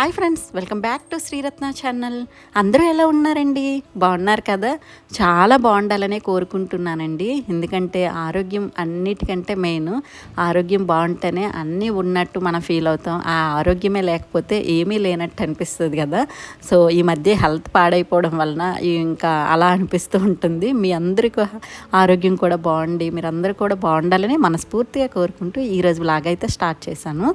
Hi friends welcome back to Sriratna channel. అందరూ ఎలా ఉన్నారండి? బాగున్నారు కదా? చాలా బాగుండాలనే కోరుకుంటున్నానండి. ఎందుకంటే ఆరోగ్యం అన్నిటికంటే మెయిన్ ఆరోగ్యం బాగుంటేనే అన్నీ ఉన్నట్టు మనం ఫీల్ అవుతాం. ఆ ఆరోగ్యమే లేకపోతే ఏమీ లేనట్టు అనిపిస్తుంది కదా? సో ఈ మధ్య హెల్త్ పాడైపోవడం వలన ఇంకా అలా అనిపిస్తూ ఉంటుంది. మీ అందరికీ ఆరోగ్యం కూడా బాగుండి మీరందరూ కూడా బాగుండాలని మనస్ఫూర్తిగా కోరుకుంటూ ఈరోజు బ్లాగ్ అయితే స్టార్ట్ చేశాను.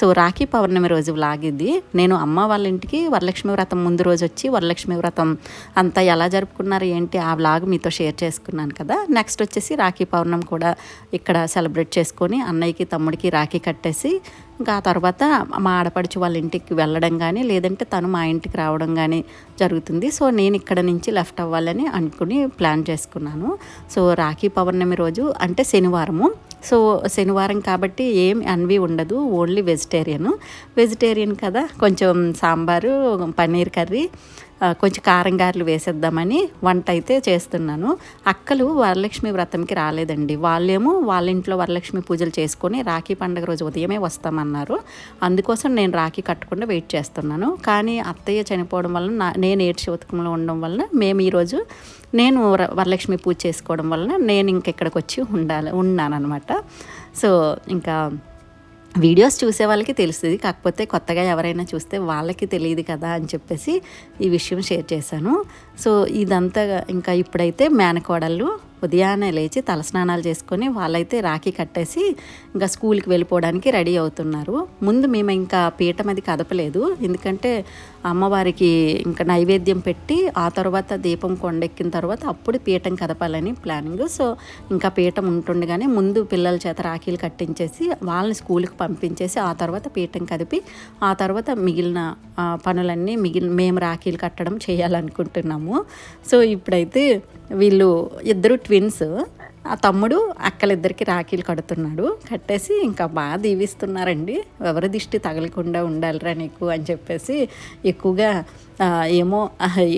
సో రాఖీ పౌర్ణమి రోజు బ్లాగ్ ఇది. నేను నేను అమ్మ వాళ్ళ ఇంటికి వరలక్ష్మి వ్రతం ముందు రోజు వచ్చి వరలక్ష్మి వ్రతం అంతా ఎలా జరుపుకున్నారు ఏంటి ఆ వ్లాగ్ మీతో షేర్ చేసుకున్నాను కదా. నెక్స్ట్ వచ్చేసి రాఖీ పౌర్ణం కూడా ఇక్కడ సెలబ్రేట్ చేసుకొని అన్నయ్యకి తమ్ముడికి రాఖీ కట్టేసి ఇంకా ఆ తర్వాత మా ఆడపడుచు వాళ్ళ ఇంటికి వెళ్ళడం కానీ లేదంటే తను మా ఇంటికి రావడం కానీ జరుగుతుంది. సో నేను ఇక్కడ నుంచి లెఫ్ట్ అవ్వాలని అనుకుని ప్లాన్ చేసుకున్నాను. సో రాఖీ పౌర్ణమి రోజు అంటే శనివారము. సో శనివారం కాబట్టి ఏం అన్వి ఉండదు. Only vegetarian. వెజిటేరియన్ కదా కొంచెం సాంబారు పన్నీర్ కర్రీ కొంచెం కారం గారెలు వేసేద్దామని వంట అయితే చేస్తున్నాను. అక్కలు వరలక్ష్మి వ్రతంకి రాలేదండి. వాళ్ళేమో వాళ్ళ ఇంట్లో వరలక్ష్మి పూజలు చేసుకొని రాఖీ పండుగ రోజు ఉదయమే వస్తామన్నారు. అందుకోసం నేను రాఖీ కట్టకుండా వెయిట్ చేస్తున్నాను. కానీ అత్తయ్య చనిపోవడం వలన నా- నేను ఏడ్చి ఉతకంలో ఉండడం వలన మేము ఈరోజు నేను వరలక్ష్మి పూజ చేసుకోవడం వలన నేను ఇంకెక్కడికి వచ్చి ఉండాలి ఉన్నాను అనమాట సో ఇంకా వీడియోస్ చూసే వాళ్ళకి తెలుస్తుంది. కాకపోతే కొత్తగా ఎవరైనా చూస్తే వాళ్ళకి తెలియదు కదా అని చెప్పేసి ఈ విషయం షేర్ చేశాను. సో ఇదంతా ఇంకా ఇప్పుడైతే మేనకోడళ్ళు ఉదయాన్నే లేచి తలస్నానాలు చేసుకొని వాళ్ళైతే రాఖీ కట్టేసి ఇంకా స్కూల్కి వెళ్ళిపోవడానికి రెడీ అవుతున్నారు. ముందు మేము ఇంకా పీఠం అది కదపలేదు. ఎందుకంటే అమ్మవారికి ఇంకా నైవేద్యం పెట్టి ఆ తర్వాత దీపం కొండెక్కిన తర్వాత అప్పుడు పీఠం కదపాలని ప్లానింగ్. సో ఇంకా పీఠం ఉంటుండగానే ముందు పిల్లల చేత రాఖీలు కట్టించేసి వాళ్ళని స్కూల్కి పంపించేసి ఆ తర్వాత పీఠం కదిపి ఆ తర్వాత మిగిలిన పనులన్నీ మిగిలిన మేము రాఖీలు కట్టడం చేయాలనుకుంటున్నాము. సో ఇప్పుడైతే వీళ్ళు ఇద్దరు ట్విన్స్ ఆ తమ్ముడు అక్కలిద్దరికి రాఖీలు కడుతున్నాడు. కట్టేసి ఇంకా బాగా దీవిస్తున్నారండి. ఎవరి దిష్టి తగలకుండా ఉండాలిరా నీకు అని చెప్పేసి ఎక్కువగా ఏమో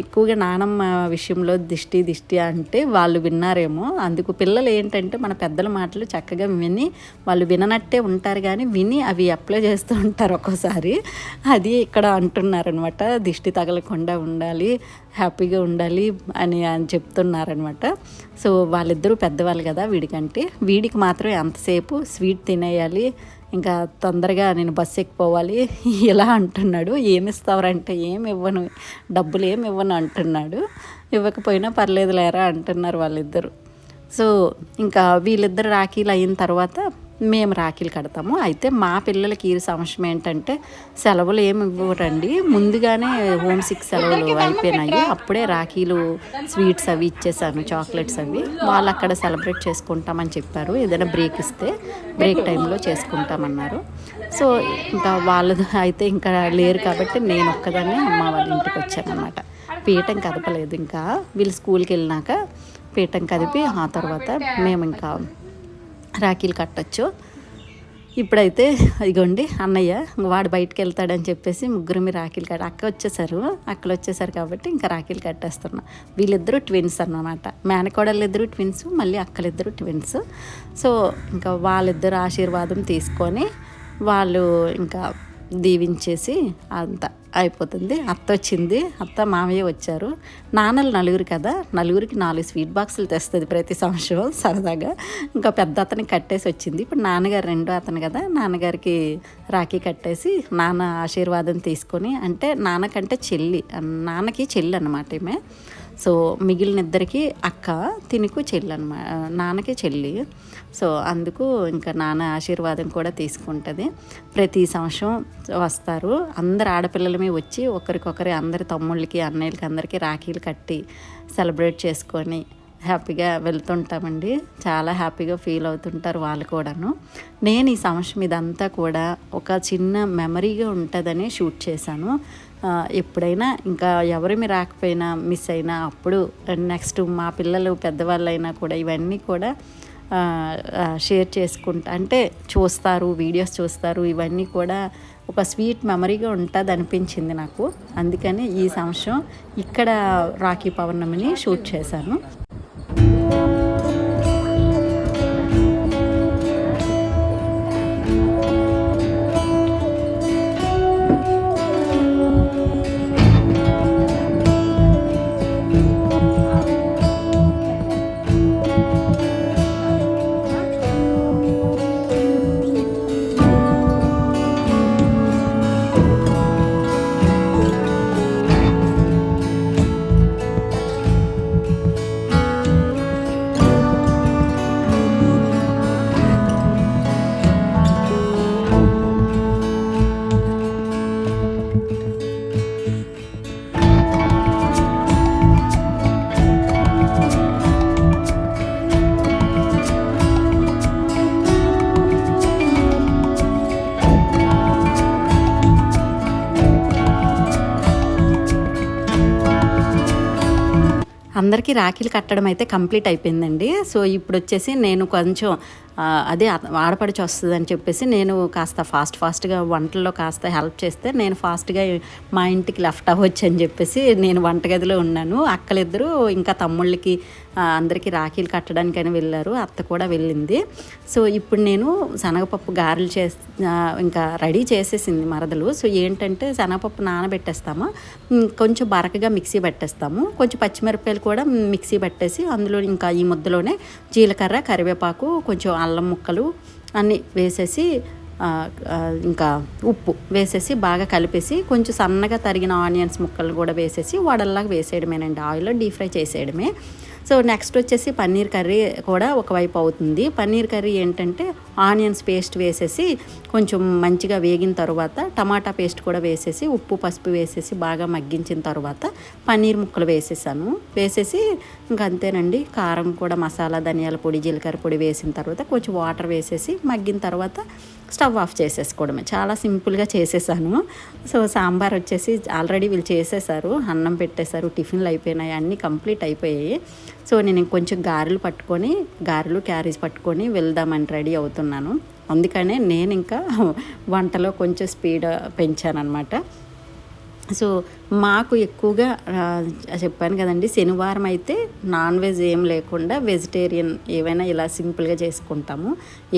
ఎక్కువగా నానమ్మ విషయంలో దిష్టి దిష్టి అంటే వాళ్ళు విన్నారేమో. అందుకు పిల్లలు ఏంటంటే మన పెద్దల మాటలు చక్కగా విని వాళ్ళు విననట్టే ఉంటారు కానీ విని అవి అప్లై చేస్తూ ఉంటారు ఒక్కోసారి. అది ఇక్కడ అంటున్నారనమాట దిష్టి తగలకుండా ఉండాలి హ్యాపీగా ఉండాలి అని అని చెప్తున్నారనమాట సో వాళ్ళిద్దరూ పెద్దవాళ్ళు కదా వీడికంటే. వీడికి మాత్రం ఎంతసేపు స్వీట్ తినేయాలి ఇంకా తొందరగా నేను బస్సు ఎక్కిపోవాలి. ఇలా అంటున్నాడు. ఏమి ఇస్తావరంటే ఏమి ఇవ్వను. డబ్బులు ఏమి ఇవ్వను అంటున్నాడు. ఇవ్వకపోయినా పర్లేదు లేరా అంటున్నారు వాళ్ళిద్దరు. సో ఇంకా వీళ్ళిద్దరు రాఖీలు అయిన తర్వాత మేము రాఖీలు కడతాము. అయితే మా పిల్లలకి ఈ సంవత్సరం ఏంటంటే సెలవులు ఏమి ఇవ్వరండి. ముందుగానే హోమ్ సిక్ సెలవులు అయిపోయినాయి. అప్పుడే రాఖీలు స్వీట్స్ అవి ఇచ్చేసాను చాక్లెట్స్ అవి. వాళ్ళు అక్కడ సెలబ్రేట్ చేసుకుంటామని చెప్పారు. ఏదైనా బ్రేక్ ఇస్తే బ్రేక్ టైంలో చేసుకుంటామన్నారు. సో ఇంకా వాళ్ళది అయితే ఇంకా లేరు కాబట్టి నేను ఒక్కదాన్ని అమ్మ వాళ్ళ ఇంటికి వచ్చాను అనమాట పీఠం కదపలేదు ఇంకా. వీళ్ళు స్కూల్కి వెళ్ళినాక పీఠం కదిపి ఆ తర్వాత మేము ఇంకా రాఖీలు కట్టచ్చు. ఇప్పుడైతే ఇగోండి అన్నయ్య వాడు బయటకు వెళ్తాడని చెప్పేసి ముగ్గురు మీరు రాఖీలు కట్ట అక్క వచ్చేసారు. అక్కలు వచ్చేసారు కాబట్టి ఇంకా రాఖీలు కట్టేస్తున్నా. వీళ్ళిద్దరూ ట్విన్స్ అన్నమాట. మేనకోడలు ఇద్దరు ట్విన్స్ మళ్ళీ అక్కలిద్దరు ట్విన్స్. సో ఇంకా వాళ్ళిద్దరు ఆశీర్వాదం తీసుకొని వాళ్ళు ఇంకా దీవించేసి అంత అయిపోతుంది. అత్త వచ్చింది. అత్త మామయ్య వచ్చారు. నాన్నలు నలుగురు కదా నలుగురికి నాలుగు స్వీట్ బాక్సులు తెస్తుంది ప్రతి సంవత్సరం సరదాగా. ఇంకా పెద్ద అతనికి కట్టేసి వచ్చింది. ఇప్పుడు నాన్నగారు రెండో అతను కదా నాన్నగారికి రాఖీ కట్టేసి నాన్న ఆశీర్వాదం తీసుకొని అంటే నాన్నకంటే చెల్లి నాన్నకి చెల్లి అనమాట ఈమె. సో మిగిలిన ఇద్దరికి అక్క తినుకు చెల్లి అనమాట నాన్నకి చెల్లి. సో అందుకు ఇంకా నాన్న ఆశీర్వాదం కూడా తీసుకుంటుంది. ప్రతి సంవత్సరం వస్తారు. అందరు ఆడపిల్లలమే వచ్చి ఒకరికొకరి అందరి తమ్ముళ్ళకి అన్నయ్యలకి అందరికీ రాఖీలు కట్టి సెలబ్రేట్ చేసుకొని హ్యాపీగా వెళ్తుంటామండి. చాలా హ్యాపీగా ఫీల్ అవుతుంటారు వాళ్ళు కూడాను. నేను ఈ సంవత్సరం ఇదంతా కూడా ఒక చిన్న మెమరీగా ఉంటుందని షూట్ చేశాను. ఎప్పుడైనా ఇంకా ఎవరేమి రాకపోయినా మిస్ అయినా అప్పుడు నెక్స్ట్ మా పిల్లలు పెద్దవాళ్ళు అయినా కూడా ఇవన్నీ కూడా షేర్ చేసుకుంటా అంటే చూస్తారు వీడియోస్ చూస్తారు ఇవన్నీ కూడా ఒక స్వీట్ మెమరీగా ఉంటుంది అనిపించింది నాకు. అందుకని ఈ సంవత్సరం ఇక్కడ రాఖీ పౌర్ణమిని షూట్ చేశాను. అందరికీ రాఖీలు కట్టడం అయితే కంప్లీట్ అయిపోయిందండి. సో ఇప్పుడు వచ్చేసి నేను కొంచెం అదే ఆడపడిచి వస్తుంది అని చెప్పేసి నేను కాస్త ఫాస్ట్ ఫాస్ట్గా వంటల్లో కాస్త హెల్ప్ చేస్తే నేను ఫాస్ట్గా మా ఇంటికి లెఫ్ట్ అవ్వచ్చు అని చెప్పేసి నేను వంటగదిలో ఉన్నాను. అక్కలిద్దరూ ఇంకా తమ్ముళ్ళకి అందరికీ రాఖీలు కట్టడానికైనా వెళ్ళారు. అత్త కూడా వెళ్ళింది. సో ఇప్పుడు నేను శనగపప్పు గారెలు చే ఇంకా రెడీ చేసేసింది మరదలు. సో ఏంటంటే శనగపప్పు నానబెట్టేస్తాము? కొంచెం బరకగా మిక్సీ పెట్టేస్తాము. కొంచెం పచ్చిమిరపకాయలు కూడా మిక్సీ పెట్టేసి అందులో ఇంకా ఈ ముద్దలోనే జీలకర్ర కరివేపాకు కొంచెం అల్లం ముక్కలు అన్నీ వేసేసి ఇంకా ఉప్పు వేసేసి బాగా కలిపేసి కొంచెం సన్నగా తరిగిన ఆనియన్స్ ముక్కలు కూడా వేసేసి వడల్లాగా వేసేయడమేనండి. ఆయిల్లో డీప్ ఫ్రై చేసేయడమే. సో నెక్స్ట్ వచ్చేసి పన్నీర్ కర్రీ కూడా ఒకవైపు అవుతుంది. పన్నీర్ కర్రీ ఏంటంటే ఆనియన్స్ పేస్ట్ వేసేసి కొంచెం మంచిగా వేగిన తర్వాత టమాటా పేస్ట్ కూడా వేసేసి ఉప్పు పసుపు వేసేసి బాగా మగ్గించిన తర్వాత పన్నీర్ ముక్కలు వేసేసాను. వేసేసి ఇంకంతేనండి కారం కూడా మసాలా ధనియాల పొడి జీలకర్ర పొడి వేసిన తర్వాత కొంచెం వాటర్ వేసేసి మగ్గిన తర్వాత స్టవ్ ఆఫ్ చేసేసుకోవడమే. చాలా సింపుల్గా చేసేసాను. సో సాంబార్ వచ్చేసి ఆల్రెడీ వీళ్ళు చేసేసారు. అన్నం పెట్టేశారు టిఫిన్లు అయిపోయినాయి అన్నీ కంప్లీట్ అయిపోయాయి. సో నేను ఇంకొంచెం గారెలు పట్టుకొని గారెలు క్యారేజ్ పట్టుకొని వెళ్దామని రెడీ అవుతున్నాను. అందుకనే నేను ఇంకా వంటలో కొంచెం స్పీడ్ పెంచానమాట సో మాకు ఎక్కువగా చెప్పాను కదండి శనివారం అయితే నాన్ వెజ్ ఏం లేకుండా వెజిటేరియన్ ఏవైనా ఇలా సింపుల్గా చేసుకుంటాము.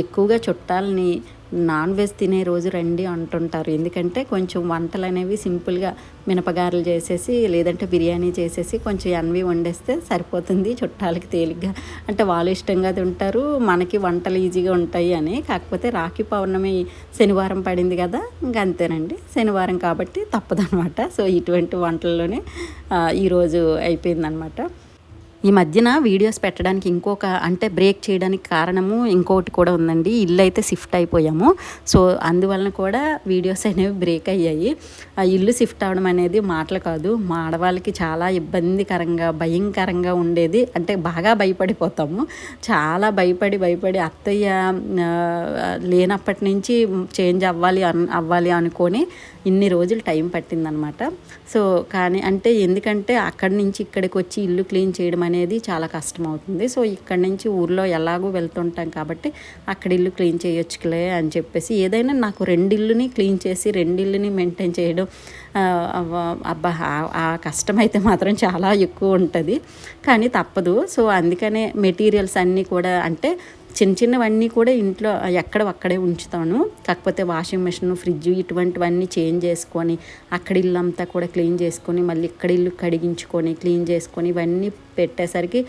ఎక్కువగా చుట్టాలని నాన్ వెజ్ తినే రోజు రండి అంటుంటారు. ఎందుకంటే కొంచెం వంటలు అనేవి సింపుల్గా మినపగారలు చేసేసి లేదంటే బిర్యానీ చేసేసి కొంచెం ఎన్వి వండేస్తే సరిపోతుంది చుట్టాలకి తేలిగ్గా. అంటే వాళ్ళు ఇష్టంగా తింటారు మనకి వంటలు ఈజీగా ఉంటాయి అని. కాకపోతే రాఖీ పౌర్ణమి శనివారం పడింది కదా ఇంకా అంతేనండి. శనివారం కాబట్టి తప్పదనమాట. సో ఇటువంటి వంటల్లోనే ఈరోజు అయిపోయిందనమాట. ఈ మధ్యన వీడియోస్ పెట్టడానికి ఇంకొక అంటే బ్రేక్ చేయడానికి కారణము ఇంకొకటి కూడా ఉందండి. ఇల్లు అయితే షిఫ్ట్ అయిపోయాము. సో అందువలన కూడా వీడియోస్ అనేవి బ్రేక్ అయ్యాయి. ఆ ఇల్లు షిఫ్ట్ అవడం అనేది మాటలు కాదు. మా ఆడవాళ్ళకి చాలా ఇబ్బందికరంగా భయంకరంగా ఉండేది. అంటే బాగా భయపడిపోతాము. చాలా భయపడి భయపడి అత్తయ్య లేనప్పటి నుంచి చేంజ్ అవ్వాలి అవ్వాలి అనుకొని ఇన్ని రోజులు టైం పట్టిందనమాట. సో కానీ అంటే ఎందుకంటే అక్కడి నుంచి ఇక్కడికి వచ్చి ఇల్లు క్లీన్ చేయడం అనేది చాలా కష్టం అవుతుంది సో ఇక్కడి నుంచి ఊర్లో ఎలాగో వెళ్తుంటాం కాబట్టి అక్కడ ఇల్లు క్లీన్ చేయొచ్చులే అని చెప్పేసి ఏదైనా నాకు రెండిల్లుని క్లీన్ చేసి రెండిల్లుని మెయింటైన్ చేయడం అబ్బా ఆ- ఆ కష్టం అయితే మాత్రం చాలా ఎక్కువ ఉంటుంది. కానీ తప్పదు. సో అందుకనే మెటీరియల్స్ అన్నీ కూడా అంటే చిన్న చిన్నవన్నీ కూడా ఇంట్లో ఎక్కడ అక్కడే ఉంచుతాను. కాకపోతే వాషింగ్ మిషన్ ఫ్రిడ్జ్ ఇటువంటివన్నీ చేంజ్ చేసుకొని అక్కడ ఇల్లు అంతా కూడా క్లీన్ చేసుకొని మళ్ళీ ఇక్కడ ఇల్లు కడిగించుకొని క్లీన్ చేసుకొని ఇవన్నీ పెట్టేసరికి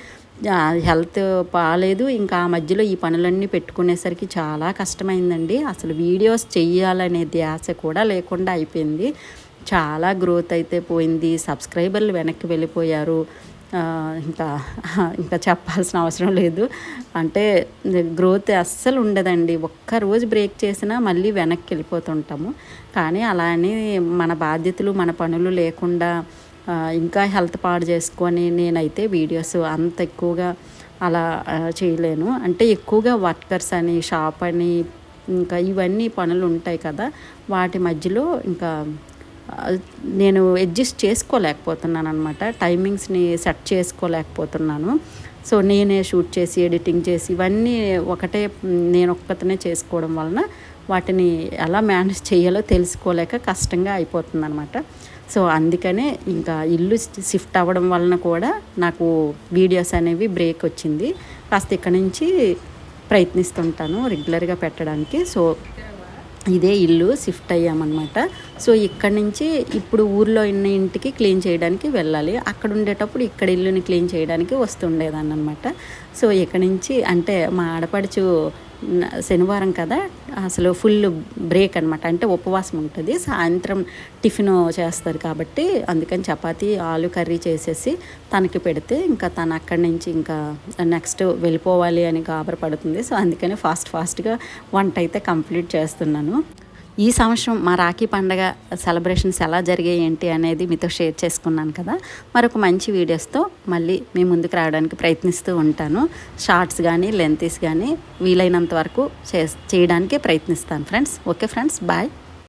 హెల్త్ బాగాలేదు ఇంకా ఆ మధ్యలో ఈ పనులన్నీ పెట్టుకునేసరికి చాలా కష్టమైందండి. అసలు వీడియోస్ చెయ్యాలనే ధ్యాస కూడా లేకుండా అయిపోయింది. చాలా గ్రోత్ అయితే పోయింది. సబ్స్క్రైబర్లు వెనక్కి వెళ్ళిపోయారు. ఇంకా ఇంకా చెప్పాల్సిన అవసరం లేదు. అంటే గ్రోత్ అస్సలు ఉండదండి. ఒక్క రోజు బ్రేక్ చేసినా మళ్ళీ వెనక్కి వెళ్ళిపోతుంటాము. కానీ అలా అని మన బాధ్యతలు మన పనులు లేకుండా ఇంకా హెల్త్ పాడు చేసుకొని నేనైతే వీడియోస్ అంత ఎక్కువగా అలా చేయలేను. అంటే ఎక్కువగా వర్కర్స్ అని షాప్ అని ఇంకా ఇవన్నీ పనులు ఉంటాయి కదా వాటి మధ్యలో ఇంకా నేను అడ్జస్ట్ చేసుకోలేకపోతున్నాను అనమాట టైమింగ్స్ని సెట్ చేసుకోలేకపోతున్నాను. సో నేనే షూట్ చేసి ఎడిటింగ్ చేసి ఇవన్నీ ఒకటే నేను ఒక్కతనే చేసుకోవడం వలన వాటిని ఎలా మేనేజ్ చేయాలో తెలుసుకోలేక కష్టంగా అయిపోతుందన్నమాట. సో అందుకనే ఇంకా ఇల్లు షిఫ్ట్ అవ్వడం వలన కూడా నాకు వీడియోస్ అనేవి బ్రేక్ వచ్చింది. కాస్త ఇక్కడ నుంచి ప్రయత్నిస్తుంటాను రెగ్యులర్గా పెట్టడానికి. సో ఇదే ఇల్లు షిఫ్ట్ అయ్యామన్నమాట. సో ఇక్కడ నుంచి ఇప్పుడు ఊర్లో ఉన్న ఇంటికి క్లీన్ చేయడానికి వెళ్ళాలి. అక్కడ ఉండేటప్పుడు ఇక్కడ ఇల్లుని క్లీన్ చేయడానికి వస్తుండేదాన్ని అనమాట సో ఇక్కడ నుంచి అంటే మా ఆడపడుచు శనివారం కదా అసలు ఫుల్ బ్రేక్ అనమాట అంటే ఉపవాసం ఉంటుంది. సాయంత్రం టిఫిన్ చేస్తారు కాబట్టి అందుకని చపాతీ ఆలు కర్రీ చేసేసి తనకి పెడితే ఇంకా తను అక్కడి నుంచి ఇంకా నెక్స్ట్ వెళ్ళిపోవాలి అని గాబర పడుతుంది. సో అందుకని ఫాస్ట్ ఫాస్ట్గా వంట అయితే కంప్లీట్ చేస్తున్నాను. ఈ సంవత్సరం మా రాఖీ పండగ సెలబ్రేషన్స్ ఎలా జరిగాయి ఏంటి అనేది మీతో షేర్ చేసుకున్నాను కదా. మరొక మంచి వీడియోస్తో మళ్ళీ మీ ముందుకు రావడానికి ప్రయత్నిస్తూ ఉంటాను. షార్ట్స్ కానీ లెంతీస్ కానీ వీలైనంత వరకు చే చేయడానికి ప్రయత్నిస్తాను ఫ్రెండ్స్. Okay friends bye.